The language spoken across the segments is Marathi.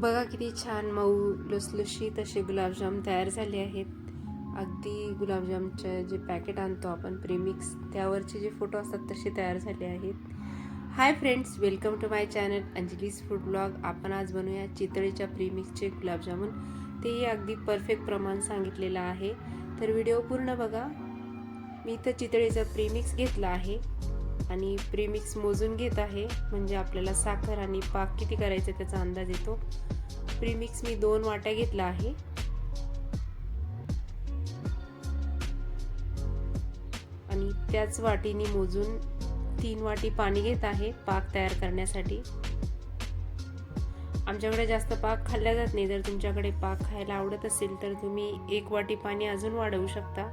बघा किती छान मऊ लुसलुशीत असे गुलाबजाम तयार झाले आहेत. अगदी गुलाबजामचे जे पॅकेट आणतो आपण प्रीमिक्स त्यावरचे जे फोटो असतात तसे तयार झाले आहेत. Hi friends welcome to my channel Anjali's food blog आपण आज बनवूया चितळीच्या प्रीमिक्सचे गुलाबजामुन. तेही अगदी परफेक्ट प्रमाण सांगितलेलं आहे. तर व्हिडिओ पूर्ण बघा. मी इथं चितळीचा प्रीमिक्स घेतला आहे. आणि प्रेमिक्स मोजून घेत आहे. म्हणजे आपल्याला साखर आणि पाक किती करायचं त्याचा अंदाज येतो. प्रीमिक्स मी दोन वाट्या घेतला आहे. आणि त्याच वाटीने मोजून तीन वाटी पाणी घेत आहे पाक तयार करण्यासाठी. आमच्याकडे जास्त पाक खाल्ला जात नाही. जर तुमच्याकडे पाक खायला आवडत असेल तर तुम्ही एक वाटी पाणी अजून वाढवू शकता.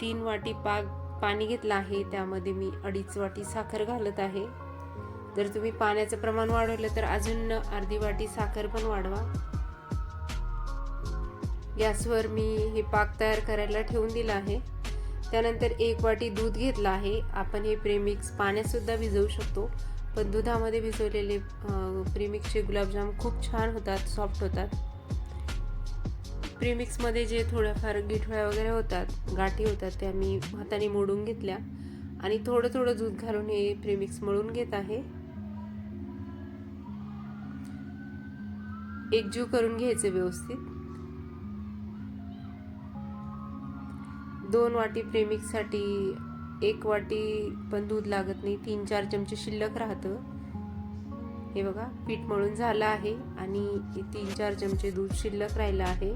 तीन वाटी पाक पाणी घेतलं आहे त्यामध्ये मी अडीच वाटी साखर घालत आहे. जर तुम्ही पाण्याचं प्रमाण वाढवलं तर अजून अर्धी वाटी साखर पण वाढवा. गॅसवर मी हे पाक तयार करायला ठेवून दिलं आहे. त्यानंतर एक वाटी दूध घेतलं आहे. आपण हे प्रेमिक्स पाण्यातसुद्धा भिजवू शकतो. पण दुधामध्ये भिजवलेले प्रेमिक्सचे गुलाबजाम खूप छान होतात सॉफ्ट होतात. प्रीमिक्समध्ये जे थोड्याफार गिठोळ्या वगैरे होतात गाठी होतात त्या मी हाताने मोडून घेतल्या. आणि थोडं थोडं दूध घालून हे प्रीमिक्स मळून घेत आहे. एकजीव करून घ्यायचे व्यवस्थित. दोन वाटी प्रेमिक्ससाठी एक वाटी पण दूध लागत नाही तीन चार चमचे शिल्लक राहतं. हे बघा पीठ मळून झालं आहे आणि तीन चार चमचे दूध शिल्लक राहिलं आहे.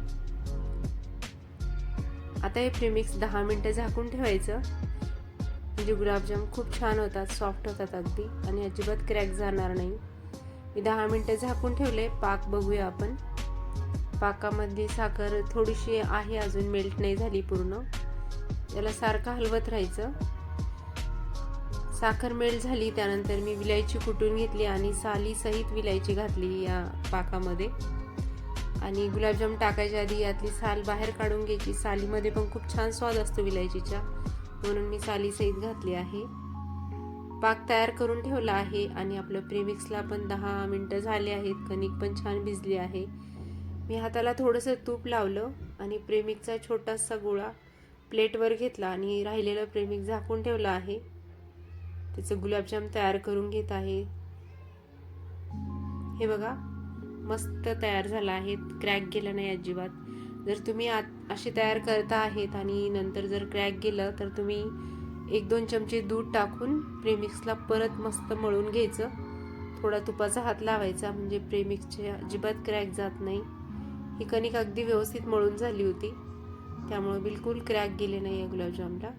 आता हे प्रेमिक्स दहा मिनटं झाकून ठेवायचं. म्हणजे गुलाबजाम खूप छान होतात सॉफ्ट होतात अगदी. आणि अजिबात क्रॅक जाणार नाही. मी दहा मिनटं झाकून ठेवले पाक बघूया आपण. पाकामध्ये साखर थोडीशी आहे अजून मेल्ट नाही झाली पूर्ण. त्याला सारखं हलवत राहायचं. साखर मेल्ट झाली त्यानंतर मी विलायची कुटून घेतली आणि साली सहित विलायची घातली या पाकामध्ये. आणि गुलाबजाम टाकायच्या आधी यातली साल बाहेर काढून घ्यायची. सालीमध्ये पण खूप छान स्वाद असतो विलायचीच्या म्हणून मी साली सहित घातली आहे. पाक तयार करून ठेवला आहे आणि आपलं प्रेमिक्सला पण दहा मिनटं झाले आहेत. कणिक पण छान भिजली आहे. मी हाताला थोडंसं तूप लावलं आणि प्रेमिकचा छोटासा गोळा प्लेटवर घेतला आणि राहिलेलं प्रेमिक झाकून ठेवलं आहे. त्याचं गुलाबजाम तयार करून घेत आहे. हे बघा. मस्त तयार झाला आहे क्रॅक गेला नाही अजिबात. जर तुम्ही आत असे तयार करता आहेत आणि नंतर जर क्रॅक गेलं तर तुम्ही एक दोन चमचे दूध टाकून प्रेमिक्सला परत मस्त मळून घ्यायचं. थोडा तुपाचा हात लावायचा म्हणजे प्रेमिक्सचे अजिबात क्रॅक जात नाही. ही कणिक अगदी व्यवस्थित मळून झाली होती. त्यामुळे बिलकुल क्रॅक गेले नाही आहे गुलाबजामला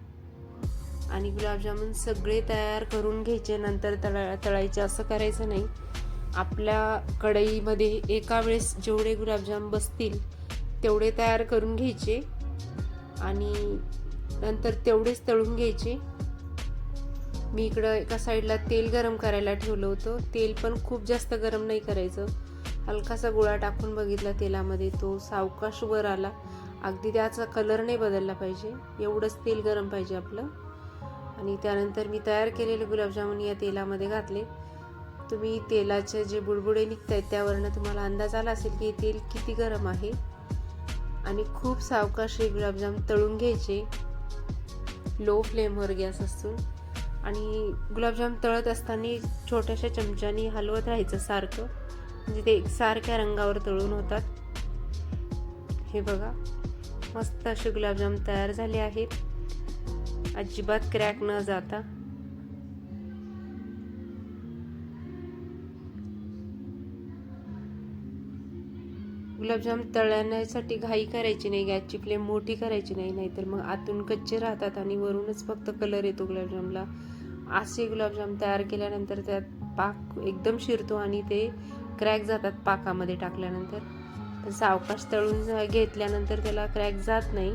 आणि गुलाबजामुन सगळे तयार करून घ्यायचे नंतर तळा तळायचे असं करायचं नाही. आपल्या कढईमध्ये एका वेळेस जेवढे गुलाबजाम बसतील तेवढे तयार करून घ्यायचे आणि नंतर तेवढेच तळून घ्यायचे. मी इकडं एका साईडला तेल गरम करायला ठेवलं होतं. तेल पण खूप जास्त गरम नाही करायचं. हलकासा गोळा टाकून बघितला तेलामध्ये तो सावकाश वर आला. अगदी त्याचा कलर नाही बदलला पाहिजे. एवढंच तेल गरम पाहिजे आपलं. आणि त्यानंतर मी तयार केलेले गुलाबजामुन या तेलामध्ये घातले. तुम्ही तेलाचे जे बुडबुडे निघत आहेत त्यावरनं तुम्हाला अंदाज आला असेल की तेल किती गरम आहे? आणि खूप सावकाश हे गुलाबजाम तळून घ्यायचे. लो फ्लेमवर गॅस असून. आणि गुलाबजाम तळत असताना छोट्याशा चमच्यानी हलवत राहायचं सारखं. म्हणजे ते सारख्या रंगावर तळून होतात. हे बघा. मस्त असे गुलाबजाम तयार झाले आहेत. अजिबात क्रॅक न जाता. गुलाबजाम तळण्यासाठी घाई करायची नाही गॅसची फ्लेम मोठी करायची नाही नाहीतर मग आतून कच्चे राहतात आणि वरूनच फक्त कलर येतो गुलाबजामला. असे गुलाबजाम तयार केल्यानंतर त्यात पाक एकदम शिरतो आणि ते क्रॅक जातात पाकामध्ये टाकल्यानंतर. पण सावकाश तळून घेतल्यानंतर त्याला क्रॅक जात नाही.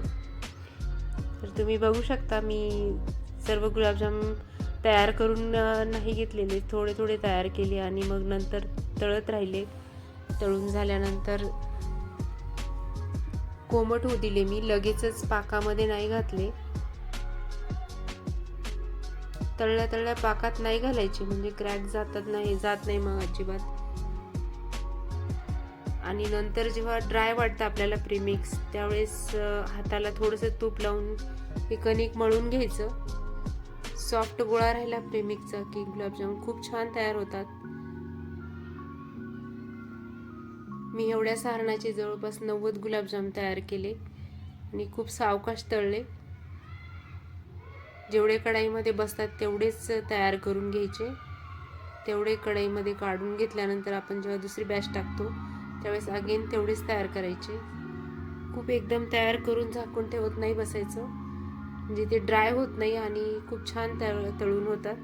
तर तुम्ही बघू शकता मी सर्व गुलाबजाम तयार करून नाही घेतलेले. थोडे थोडे तयार केले आणि मग नंतर तळत राहिले. तळून झाल्यानंतर कोमट होऊ दिले. मी लगेचच पाकामध्ये नाही घातले. तळल्या तळल्या पाकात नाही घालायचे. म्हणजे क्रॅक जातात नाही जात नाही मग अजिबात. आणि नंतर जेव्हा ड्राय वाटतं आपल्याला प्रीमिक्स त्यावेळेस हाताला थोडंसं तूप लावून हे कणिक मळून घ्यायचं. सॉफ्ट गोळा राहिला प्रेमिकचा की गुलाबजामुन. खूप छान तयार होतात. मी एवढ्या सारणाचे जवळपास नव्वद गुलाबजाम तयार केले आणि खूप सावकाश तळले. जेवढे कढाईमध्ये बसतात तेवढेच तयार करून घ्यायचे. तेवढे कढाईमध्ये काढून घेतल्यानंतर आपण जेव्हा दुसरी बॅच टाकतो त्यावेळेस अगेन तेवढेच तयार करायचे. खूप एकदम तयार करून झाकून ठेवत नाही बसायचं. म्हणजे ते ड्राय होत नाही आणि खूप छान तळ तळून होतात.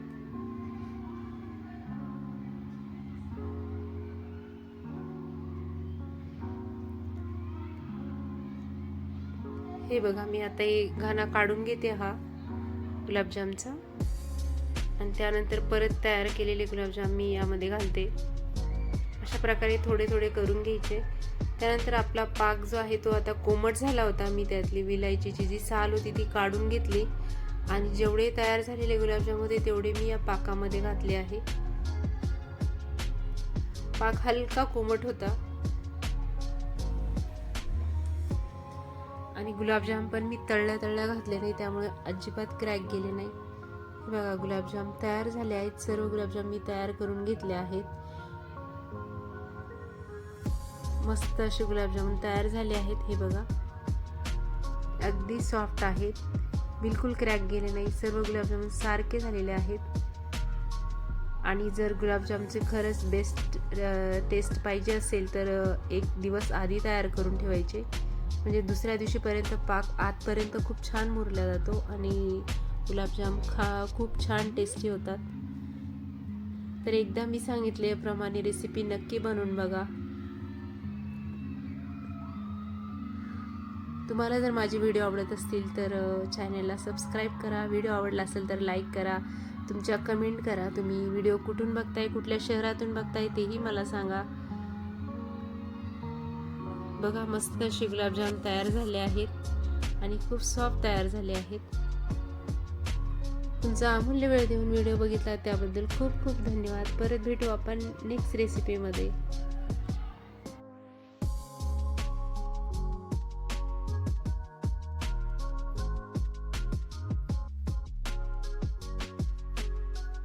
हे बघा मी आता हे घाणा काढून घेते हा गुलाबजामचा. आणि त्यानंतर परत तयार केलेले गुलाबजाम मी यामध्ये घालते. अशा प्रकारे थोडे थोडे करून घ्यायचे. त्यानंतर आपला पाक जो आहे तो आता कोमट झाला होता. मी त्यातली विलायचीची जी साल होती ती काढून घेतली. आणि जेवढे तयार झालेले गुलाबजाम होते तेवढे मी या पाकामध्ये घातले आहे. पाक हलका कोमट होता. आणि गुलाबजाम पण मी तळल्या तळल्या घातले नाही त्यामुळे अजिबात क्रॅक गेले नाही. बघा गुलाबजाम तयार झाले आहेत. सर्व गुलाबजाम मी तयार करून घेतले आहेत. मस्त असे गुलाबजामुन तयार झाले आहेत. हे बघा अगदी सॉफ्ट आहेत. बिलकुल क्रॅक गेले नाही. सर्व गुलाबजामुन सारखे झालेले आहेत. आणि जर गुलाबजामचे खरंच बेस्ट टेस्ट पाहिजे असेल तर एक दिवस आधी तयार करून ठेवायचे. म्हणजे दुसऱ्या दिवशीपर्यंत पाक आतपर्यंत खूप छान मुरला जातो आणि गुलाबजाम खा खूप छान टेस्टी होतात. तर एकदा मी सांगितल्याप्रमाणे रेसिपी नक्की बनवून बघा. तुम्हाला जर माझे व्हिडिओ आवडत असतील तर चॅनलला सबस्क्राईब करा. व्हिडिओ आवडला असेल तर लाईक करा. तुमच्या कमेंट करा. तुम्ही व्हिडिओ कुठून बघताय कुठल्या शहरातून बघताय तेही मला सांगा. बघा मस्त असे गुलाबजाम तयार झाले आहेत आणि खूप सॉफ्ट तयार झाले आहेत. तुमचा अमूल्य वेळ देऊन व्हिडिओ बघितला त्याबद्दल खूप खूप धन्यवाद. परत भेटू आपण नेक्स्ट रेसिपीमध्ये